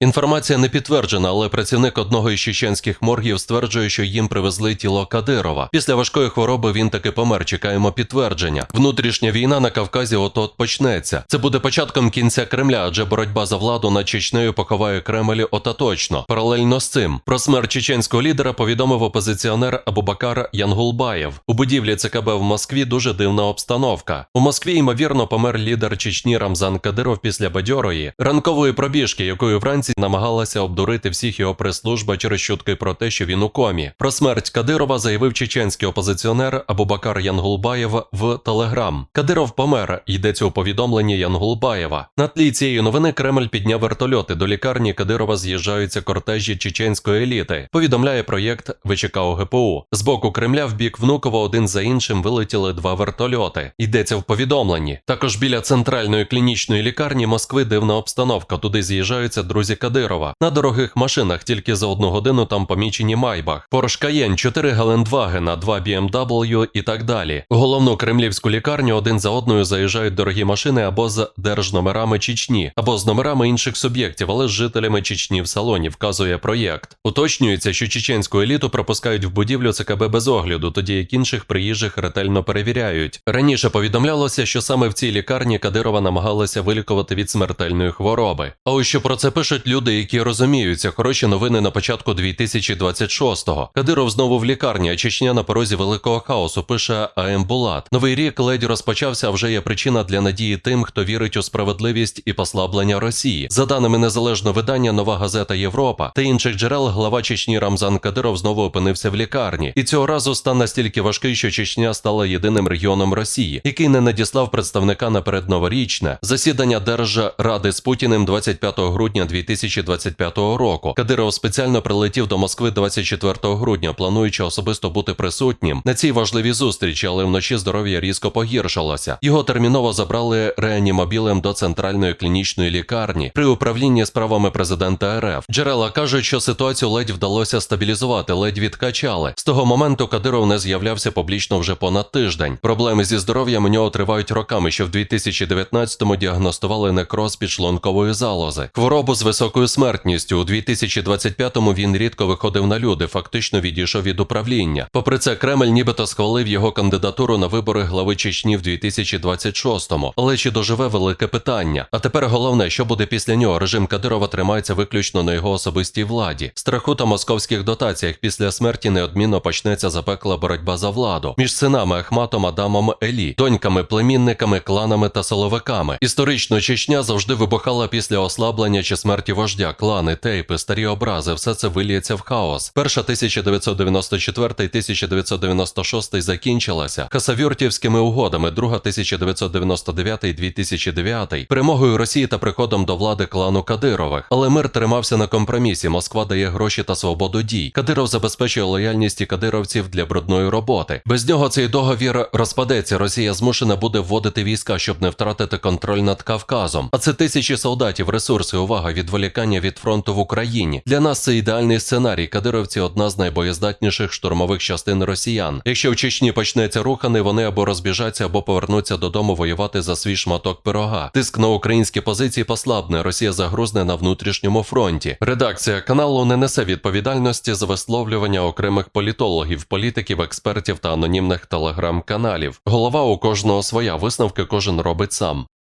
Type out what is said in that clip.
Інформація не підтверджена, але працівник одного із чеченських моргів стверджує, що їм привезли тіло Кадирова. Після важкої хвороби він таки помер. Чекаємо підтвердження. Внутрішня війна на Кавказі от-от почнеться. Це буде початком кінця Кремля, адже боротьба за владу над Чечнею поховає Кремль остаточно. Паралельно з цим про смерть чеченського лідера повідомив опозиціонер Абубакар Янгулбаєв. У будівлі ЦКБ в Москві дуже дивна обстановка. У Москві ймовірно помер лідер Чечні Рамзан Кадиров після бадьорої ранкової пробіжки, якою вранці намагалася обдурити всіх його прес-служба через чутки про те, що він у комі. Про смерть Кадирова заявив чеченський опозиціонер Абубакар Янгулбаєв в Телеграм. Кадиров помер. Йдеться у повідомленні Янгулбаєва. На тлі цієї новини Кремль підняв вертольоти. До лікарні Кадирова з'їжджаються кортежі чеченської еліти. Повідомляє проєкт ВЧК ОГПУ. З боку Кремля в бік Внуково один за іншим вилетіли два вертольоти. Йдеться в повідомленні. Також біля центральної клінічної лікарні Москви дивна обстановка. Туди з'їжджаються друзі Кадирова. На дорогих машинах тільки за одну годину там помічені Майбах, Porsche Cayenne, 4 Гелендвагена, 2 BMW і так далі. Головну кремлівську лікарню один за одною заїжджають дорогі машини або з держномерами Чечні, або з номерами інших суб'єктів, але з жителями Чечні в салоні, вказує проєкт. Уточнюється, що чеченську еліту пропускають в будівлю ЦКБ без огляду, тоді як інших приїжджих ретельно перевіряють. Раніше повідомлялося, що саме в цій лікарні Кадирова намагалися вилікувати від смертельної хвороби. А ось що про це пишуть люди, які розуміються. Хороші новини на початку 2026-го. Кадиров знову в лікарні, а Чечня на порозі великого хаосу. Пише АМ Булат. Новий рік ледь розпочався. а Вже є причина для надії тим, хто вірить у справедливість і послаблення Росії. За даними незалежного видання, нова газета Європа та інших джерел, глава Чечні Рамзан Кадиров знову опинився в лікарні. І цього разу стан настільки важкий, що Чечня стала єдиним регіоном Росії, який не надіслав представника на передноворічне засідання Держради з Путіним 25 грудня 2025 року. Кадиров спеціально прилетів до Москви 24 грудня, плануючи особисто бути присутнім на цій важливій зустрічі, але вночі здоров'я різко погіршилося. Його терміново забрали реанімобілем до центральної клінічної лікарні при управлінні справами президента РФ. Джерела кажуть, що ситуацію ледь вдалося стабілізувати, ледь відкачали. З того моменту Кадиров не з'являвся публічно вже понад тиждень. Проблеми зі здоров'ям у нього тривають роками. Що в 2019-му діагностували некроз підшлункової залози, хворобу з високою смертністю. У 2025-му він рідко виходив на люди, фактично відійшов від управління. Попри це, Кремль нібито схвалив його кандидатуру на вибори глави Чечні в 2026-му. Але чи доживе велике питання? А тепер головне, що буде після нього. Режим Кадирова тримається виключно на його особистій владі. Страху та московських дотаціях після смерті неодмінно почнеться запекла боротьба за владу між синами Ахматом, Адамом Елі, доньками, племінниками, кланами та силовиками. Історично Чечня завжди вибухала після ослаблення чи смерті вождя, клани, тейпи, старі образи. Все це виліється в хаос. Перша 1994-1996 закінчилася хасавюртівськими угодами, друга 1999-2009 перемогою Росії та приходом до влади клану Кадирових. Але мир тримався на компромісі. Москва дає гроші та свободу дій. Кадиров забезпечує лояльність і кадировців для брудної роботи. Без нього цей договір розпадеться. Росія змушена буде вводити війська, щоб не втратити контроль над Кавказом. А це тисячі солдатів, ресурси, увага, відволікання від фронту в Україні. Для нас це ідеальний сценарій. Кадировці одна з найбоєздатніших штурмових частин росіян. Якщо в Чечні почнеться рухани, вони або розбіжаться, або повернуться додому воювати за свій шматок пирога. Тиск на українські позиції послабне. Росія загрузне на внутрішньому фронті. Редакція каналу не несе відповідальності за висловлювання окремих політологів, політиків, експертів та анонімних телеграм-каналів. Голова у кожного своя висновки кожен робить сам.